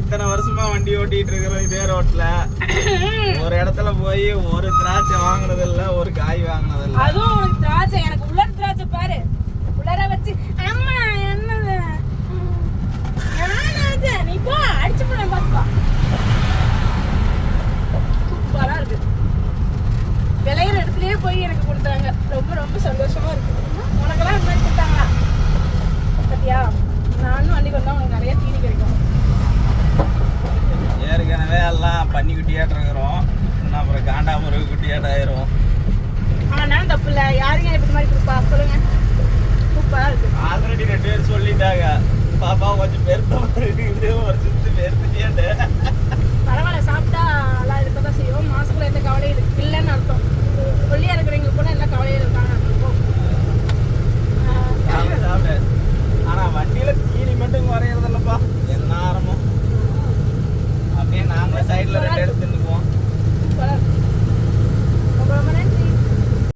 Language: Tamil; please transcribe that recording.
இத்தனை வருஷமா வண்டி ஓட்டிட்டு இருக்கிறோம் இதே ரோட்ல. ஒரு இடத்துல போய் ஒரு திராட்சை வாங்கினது இல்ல ஒரு காய் வாங்கினது இல்ல அதுவும் உனக்கு திராட்சை எனக்கு உலர் திராட்சை பாரு. உலர வச்சு அம்மா யாராவது நீ போ அடிச்சு போட பாத்துப்பா சூப்பரா இருக்கு. விளையிற இடத்துலயே போய் எனக்கு கொடுத்தாங்க. ரொம்ப ரொம்ப சந்தோஷமா இருக்கு. எல்லாம் பன்னி குட்டியாட்டு இருக்கிறோம். அப்புறம் காண்டாமுருகு குட்டியாட்டாயிரும் ஆனால் தப்பு இல்லை. சைடில் ரெண்டு